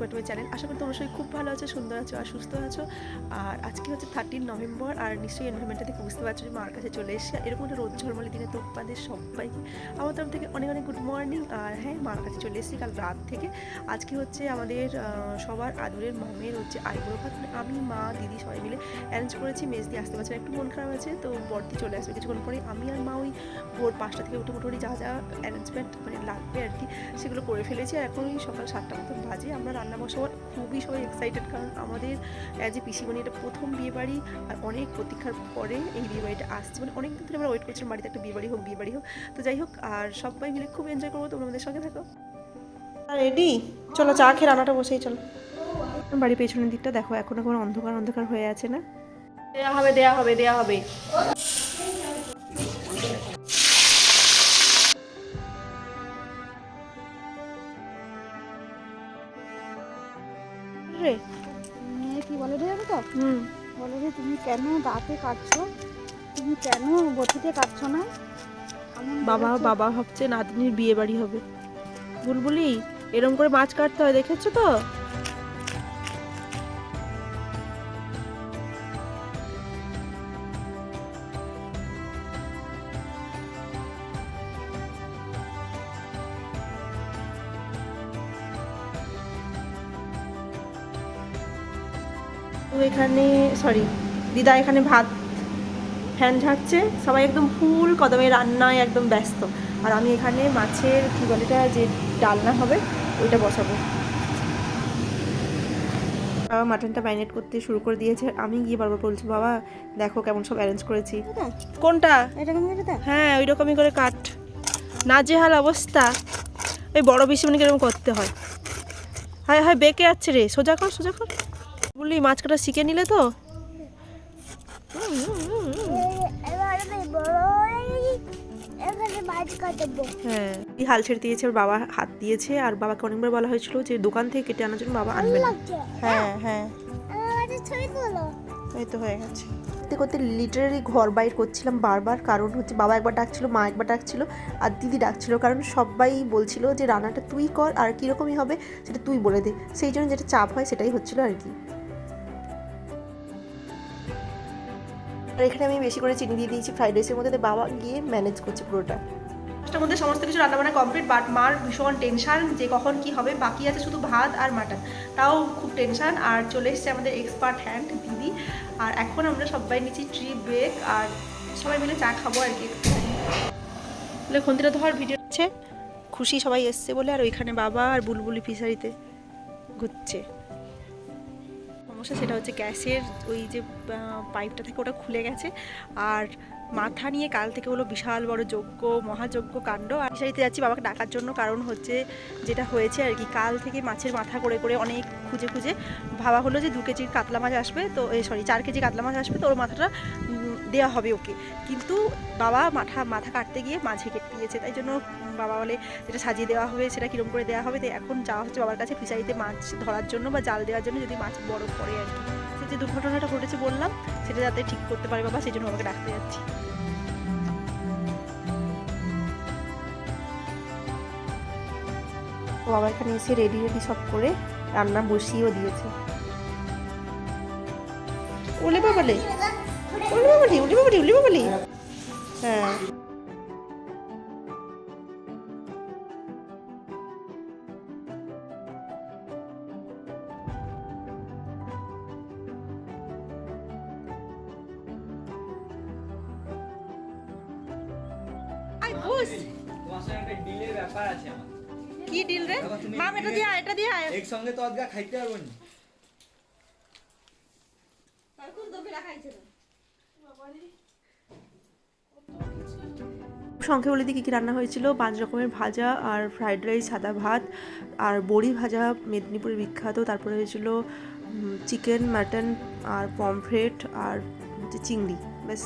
YouTube channel আশা করি তোমরা সবাই খুব ভালো আছো, সুন্দর আছো আর সুস্থ আছো। আর আজকে হচ্ছে থার্টিন নভেম্বর আর নিশ্চয়ই এনভারমেন্টটা দেখে বুঝতে পারছ যে মার কাছে চলে এসেছে। এরকম একটা রোদ ঝলমলে দিনে তোমাদের সবাইকে, আমার তরফ থেকে অনেক অনেক গুড মর্নিং আর হ্যাঁ মার কাছে চলে এসেছি কাল রাত থেকে। আজকে হচ্ছে আমাদের সবার আদরের মামের হচ্ছে আইবুড়ো ভাত। মানে আমি, মা, দিদি সবাই মিলে অ্যারেঞ্জ করেছি। মেজ দিয়ে আসতে পারছে একটু মন খারাপ আছে, তো বর্দি চলে আসবে। কিছুক্ষণ পরে আমি আর মা ওই ভোর পাঁচটা থেকে উঠে মোটামুটি যা যা অ্যারেঞ্জমেন্ট মানে লাগবে আর সেগুলো করে ফেলেছি আর এখন সকাল সাতটা মতন বাজে। আমরা রান্না বসাবার খুবই সবাই এক্সাইটেড কারণ আমাদের অ্যাজ এ পিসিমণি এটা প্রথম বিয়ে বাড়ি আর অনেক প্রতীক্ষার পরে এই বিয়ে বাড়িটা আসছে। মানে অনেক দিন ধরে আমরা ওয়েট করছিলাম বাড়িতে একটা বিয়ে বাড়ি হোক বিয়ে বাড়ি হোক। তো যাই হোক আর সবাই মিলে খুব এনজয় করব। তোমরা আমাদের সঙ্গে থাকো। রেডি? চলো চা খেয়ে রান্নাটা বসেই চলো। বাড়ির পেছনের দিকটা দেখো এখন এখন অন্ধকার অন্ধকার হয়ে আছে না? দেয়া হবে দেয়া হবে দেয়া হবে। রে? মেয়ে কি বলে রে জানো তো? হুম। বলে রে তুমি কেন দাঁতে কাটছো? তুমি কেন বটিতে কাটছো না? বাবা বাবা ভাবছে নাতনির বিয়ে বাড়ি হবে। বুলবুলি এরম করে মাছ কাটতে হয় দেখেছ তো? এখানে সরি দিদা এখানে ভাত ফ্যান ঝাড়ছে সবাই একদম ফুল কদমে রান্নায় একদম ব্যস্ত। আর আমি এখানে মাছের কী বলে যে ডালনা হবে ওইটা বসাবো। বাবা মাটনটা ম্যারিনেট করতে শুরু করে দিয়েছে। আমি গিয়ে বারবার বলছি বাবা দেখো কেমন সব অ্যারেঞ্জ করেছি। কোনটা? হ্যাঁ ওই রকমই করে কাট। নাজেহাল অবস্থা। ওই বড় বেশি মানে কীরকম করতে হয়। হায় হায় বেঁকে যাচ্ছে রে। সোজা কর সোজা কর। বললি মাছ কাটা শিখে নিলে তো? হ্যাঁ হাল ছেড়ে দিয়েছে ওর বাবা হাত দিয়েছে আর বাবাকে অনেকবার বলা হয়েছিল যে দোকান থেকে কেটে আনার জন্য বাবা আনবে না। হ্যাঁ হ্যাঁ। এই তো হয়ে গেছে। করতে করতে লিটারালি ঘর বাইর করছিলাম বারবার কারণ হচ্ছে বাবা একবার ডাকছিল মা একবার ডাকছিল আর দিদি ডাকছিল কারণ সবাই বলছিল যে রান্নাটা তুই কর আর কীরকমই হবে সেটা তুই বলে দে। সেই জন্য যেটা চাপ হয় সেটাই হচ্ছিল আর কি। আর এখানে আমি বেশি করে চিনি দিয়ে দিয়েছি ফ্রাইড রাইসের মধ্যে। বাবা গিয়ে ম্যানেজ করছে পুরোটা। ফার্স্টের মধ্যে সমস্ত কিছু রান্নাবান্না কমপ্লিট বাট মার ভীষণ টেনশান যে কখন কি হবে। বাকি আছে শুধু ভাত আর মাটন তাও খুব টেনশান আর চলে এসছে আমাদের এক্সপার্ট হ্যান্ড দিদি। আর এখন আমরা সবাই নিচ্ছি ট্রি ব্রেক আর সবাই মিলে চা খাব আর কি বলে খন্তিটা ধর ভিডিও হচ্ছে খুশি সবাই এসছে বলে আর ওইখানে বাবা আর বুলবুলি ফিশারিতে ঘুরছে। সমস্যা সেটা হচ্ছে গ্যাসের ওই যে পাইপটা থেকে ওটা খুলে গেছে। আর মাথা নিয়ে কাল থেকে হলো বিশাল বড় যজ্ঞ, মহাযজ্ঞ কাণ্ড। আর ফিশারিতে যাচ্ছি বাবাকে ডাকার জন্য, কারণ হচ্ছে যেটা হয়েছে আর কি, কাল থেকে মাছের মাথা করে করে অনেক খুঁজে খুঁজে ভাবা হলো যে দু কেজির কাতলা মাছ আসবে। তো সরি চার কেজি কাতলা মাছ আসবে। তো ওর মাথাটা দেওয়া হবে ওকে। কিন্তু বাবা মাথা মাথা কাটতে গিয়ে মাঝে কেটে দিয়েছে। তাই জন্য বাবা বলে, যেটা সাজিয়ে দেওয়া হবে, সেটা কীরকম করে দেওয়া হবে? তো এখন যাওয়া হচ্ছে বাবার কাছে ফিশারিতে মাছ ধরার জন্য বা জাল দেওয়ার জন্য যদি মাছ বড় পড়ে আর কি। সে যে দুর্ঘটনাটা ঘটেছে বললাম, সেটা যাতে ঠিক করতে পারে বাবা, সেই জন্য বাবাকে ডাকতে যাচ্ছি। বাবা এখানে এসে রেডি রেডি সব করে রান্না বসিয়েও দিয়েছে। উলি বাবালি? উলি বাবালি উলি বাবালি উলি বাবালি হ্যাঁ আই বুঝ তোমার সঙ্গে একটা ডিলের ব্যাপার আছে আমার কি ডিল রে? মাম এটা দিয়ে এটা দিয়ে আয়। একসঙ্গে তো আজকে খাইতে পারব না। সংখ্যে বলে দিই কী কী রান্না হয়েছিল? পাঁচ রকমের ভাজা আর ফ্রাইড রাইস, সাদা ভাত আর বড়ি ভাজা, মেদিনীপুরের বিখ্যাত। তারপরে হয়েছিল চিকেন, মাটন আর পমফ্রেট আর হচ্ছে চিংড়ি। ব্যাস।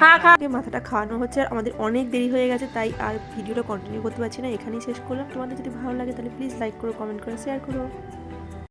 খা খা। মাথাটা খাওয়ানো হচ্ছে আর আমাদের অনেক দেরি হয়ে গেছে, তাই আর ভিডিওটা কন্টিনিউ করতে পারছি না। এখানেই শেষ করলাম। তোমাদের যদি ভালো লাগে তাহলে প্লিজ লাইক করো কমেন্ট করো শেয়ার করো।